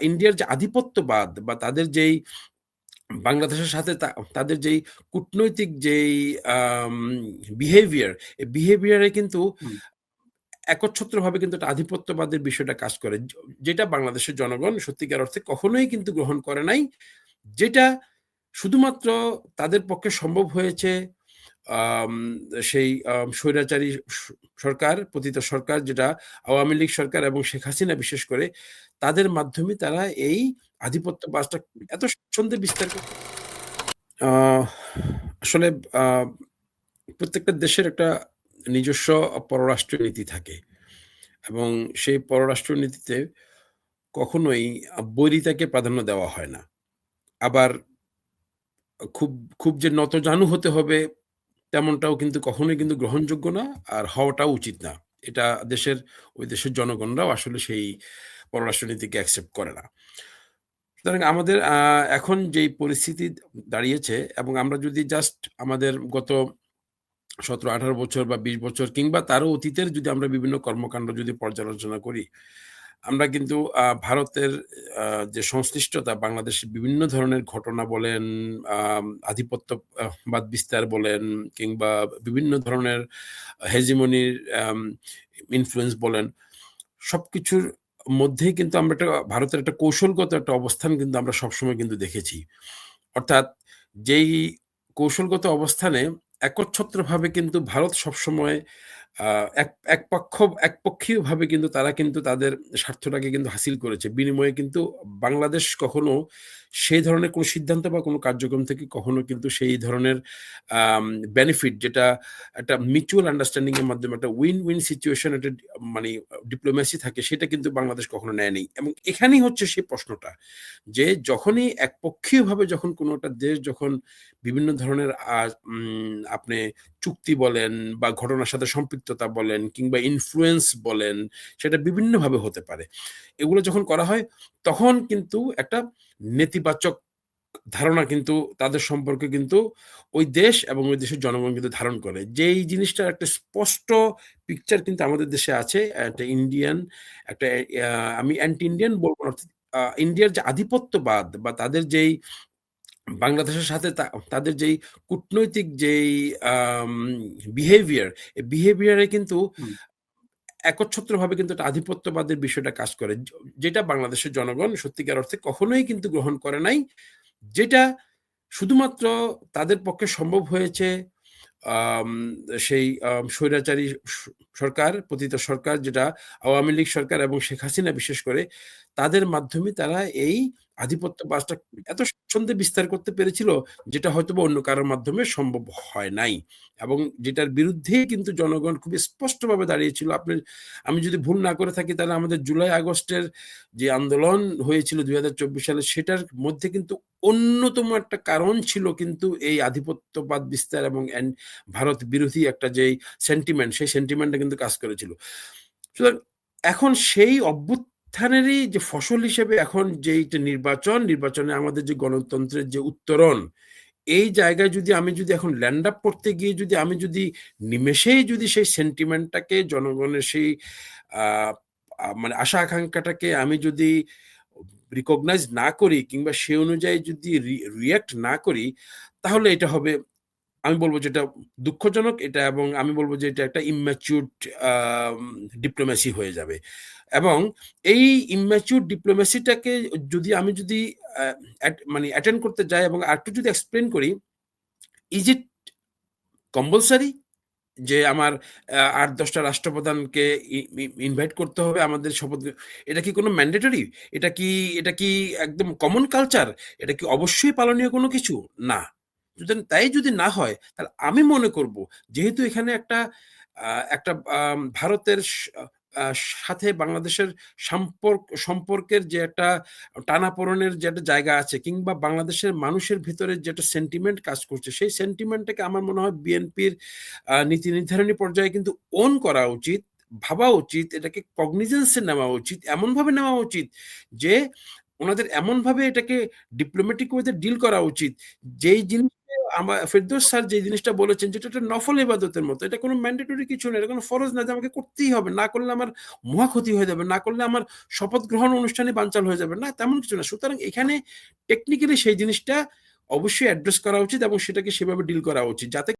ইন্ডিয়ার যে আধিপত্যবাদ বা তাদের যেই বাংলাদেশের সাথে তাদের যেই কূটনৈতিক যেই বিহেভিয়ার, এই বিহেভিয়ার কিন্তু। একচ্ছত্রভাবে কিন্তু একটা আধিপত্যবাদের বিষয়টা কাজ করে। যেটা বাংলাদেশের জনগণ সত্যিকার অর্থে কখনোই কিন্তু গ্রহণ করে নাই। যেটা শুধুমাত্র তাদের পক্ষে সম্ভব হয়েছে সেই স্বৈরাচারী সরকার, পতিত সরকার যেটা আওয়ামী লীগ সরকার এবং শেখ হাসিনা বিশেষ করে তাদের মাধ্যমে তারা এই আধিপত্যবাদটা এত স্বচ্ছন্দে বিস্তার করতে আ আসলে প্রত্যেকটা দেশের একটা নিজস্ব পররাষ্ট্র নীতি থাকে এবং সেই পররাষ্ট্র নীতিতে কখনোই বৈরিতাকে প্রাধান্য দেওয়া হয় না। আবার খুব, খুব যে নতজানু হতে হবে তেমনটাও কিন্তু কখনোই কিন্তু গ্রহণযোগ্য না আর হওয়াটাও উচিত না। এটা দেশের ওই দেশের জনগণরাও আসলে সেই পররাষ্ট্রনীতিকে অ্যাকসেপ্ট করে না। সুতরাং আমাদের এখন যেই পরিস্থিতি দাঁড়িয়েছে এবং আমরা যদি জাস্ট আমাদের গত ১৭-১৮ বছর বা ২০ বছর কিংবা তারও অতীতের যদি আমরা বিভিন্ন কর্মকাণ্ড যদি পর্যালোচনা করি, আমরা কিন্তু ভারতের যে সংশ্লিষ্টতা বাংলাদেশের বিভিন্ন ধরনের ঘটনা বলেন, আম আধিপত্য বাদ বিস্তার বলেন কিংবা বিভিন্ন ধরনের হেজিমনির ইনফ্লুয়েন্স বলেন, সবকিছুর মধ্যেই কিন্তু আমরা একটা ভারতের একটা কৌশলগত একটা অবস্থান কিন্তু আমরা সবসময় কিন্তু দেখেছি। অর্থাৎ যেই কৌশলগত অবস্থানে একচ্ছত্রভাবে কিন্তু ভারত সবসময় এক একপক্ষ একপক্ষীয়ভাবে কিন্তু তারা কিন্তু তাদের স্বার্থটাকে কিন্তু হাসিল করেছে। বিনিময়ে কিন্তু বাংলাদেশ কখনো সেই ধরনের কোনো সিদ্ধান্ত বা কোনো কার্যক্রম থেকে কখনো কিন্তু সেই ধরনের বেনিফিট যেটা একটা মিউচুয়াল আন্ডারস্ট্যান্ডিং এর মাধ্যমে একটা উইন-উইন সিচুয়েশন একটা মানে ডিপ্লোমেসি থাকে, সেটা কিন্তু বাংলাদেশ কখনো নেয়নি। এবং এখানেই হচ্ছে সেই প্রশ্নটা যে যখনই একপক্ষীয়ভাবে যখন কোন একটা দেশ যখন বিভিন্ন ধরনের আপনি চুক্তি বলেন বা ঘটনার সাথে সম্পৃক্ততা বলেন কিংবা ইনফ্লুয়েন্স বলেন, সেটা বিভিন্নভাবে হতে পারে। এগুলো যখন করা হয় তখন কিন্তু একটা নেতিবাচক ধারণা কিন্তু তাদের সম্পর্কে কিন্তু ওই দেশ এবং ওই দেশের জনগণ কিন্তু ধারণ করে। যেই জিনিসটার একটা স্পষ্ট পিকচার কিন্তু আমাদের দেশে আছে। একটা ইন্ডিয়ান একটা আমি অ্যান্টি ইন্ডিয়ান বলব। অর্থাৎ ইন্ডিয়ার যে আধিপত্যবাদ বা তাদের যেই বাংলাদেশের সাথে তাদের যেই কূটনৈতিক যেই বিহেভিয়ার, বিহেভিয়ারে বিহেভিয়ার কিন্তু। একচ্ছত্রভাবে কিন্তু একটা আধিপত্যবাদের বিষয়টা কাজ করে। যেটা বাংলাদেশের জনগণ সত্যিকার অর্থে কখনোই কিন্তু গ্রহণ করে নাই। যেটা শুধুমাত্র তাদের পক্ষে সম্ভব হয়েছে সেই স্বৈরাচারী সরকার, পতিত সরকার যেটা আওয়ামী লীগ সরকার এবং শেখ হাসিনা বিশেষ করে তাদের মাধ্যমে তারা এই আধিপত্য বাসটা এত স্বচ্ছন্দে বিস্তার করতে পেরেছিল যেটা হয়তোবা অন্য কারোর মাধ্যমে সম্ভব হয় নাই। এবং যেটার বিরুদ্ধেই কিন্তু জনগণ খুব স্পষ্টভাবে দাঁড়িয়েছিল। আপনি আমি যদি ভুল না করে থাকি তাহলে আমাদের জুলাই আগস্টের যে আন্দোলন হয়েছিল ২০২৪ সালে সেটার মধ্যে কিন্তু অন্যতম একটা কারণ ছিল কিন্তু এই আধিপত্যবাদ বিস্তার এবং ভারত বিরোধী একটা যেই সেন্টিমেন্ট সেই সেন্টিমেন্টটা কিন্তু কাজ করেছিল। সুতরাং এখন সেই অভ্যুত্থানেরই যে ফসল হিসেবে এখন যেইটা নির্বাচন, নির্বাচনে আমাদের যে গণতন্ত্রের যে উত্তরণ, এই জায়গায় যদি আমি যদি এখন ল্যান্ড আপ করতে গিয়ে যদি আমি যদি নিমেষেই যদি সেই সেন্টিমেন্টটাকে জনগণের সেই মানে আশা আকাঙ্ক্ষাটাকে আমি যদি রিকগনাইজ না করি কিংবা সে অনুযায়ী যদি রি রিঅ্যাক্ট না করি তাহলে এটা হবে আমি বলব যে এটা দুঃখজনক এটা এবং আমি বলব যে এটা একটা আম ডিপ্লোমেসি হয়ে যাবে। এবং এই immature ডিপ্লোমেসিটাকে যদি আমি যদি মানে অ্যাটেন্ড করতে যাই এবং আরেকটু যদি এক্সপ্লেন করি, ইস ইট কম্পালসরি যে আমার আট ৮-১০ রাষ্ট্রপ্রধানকে ইনভাইট করতে হবে আমাদের শপথ এটা কি কোনো ম্যান্ডেটরি? এটা কি এটা কি একদম কমন কালচার? এটা কি অবশ্যই পালনীয় কোনো কিছু? না। যদি, তাই যদি না হয়, তাহলে আমি মনে করব, যেহেতু এখানে একটা একটা ভারতের সাথে বাংলাদেশের সম্পর্ক সম্পর্কের যে একটা টানাপোড়েনের যে একটা জায়গা আছে কিংবা বাংলাদেশের মানুষের ভেতরে যে একটা সেন্টিমেন্ট কাজ করছে, সেই সেন্টিমেন্টটাকে আমার মনে হয় বিএনপির নীতি নির্ধারণী পর্যায়ে কিন্তু ওন করা উচিত, ভাবা উচিত, এটাকে কগনিজেন্স নেওয়া উচিত। এমনভাবে নেওয়া উচিত যে ওনাদের এমনভাবে এটাকে ডিপ্লোম্যাটিক ওয়েতে ডিল করা উচিত, যেই জিনিসটা আমা ফেরদৌস স্যার যে জিনিসটা বলেছেন যেটা একটা নফল ইবাদতের মতো। এটা কোনো ম্যান্ডেটরি কিছু না। এটা কোনো ফরজ না যে আমাকে করতেই হবে। না করলে আমার মহা ক্ষতি হয়ে যাবে। না করলে আমার শপথ গ্রহণ অনুষ্ঠানে বানচাল হয়ে যাবে। না, তেমন কিছু না। সুতরাং এখানে টেকনিক্যালি সেই জিনিসটা অবশ্যই অ্যাড্রেস করা উচিত এবং সেটাকে সেভাবে ডিল করা উচিত। যাতে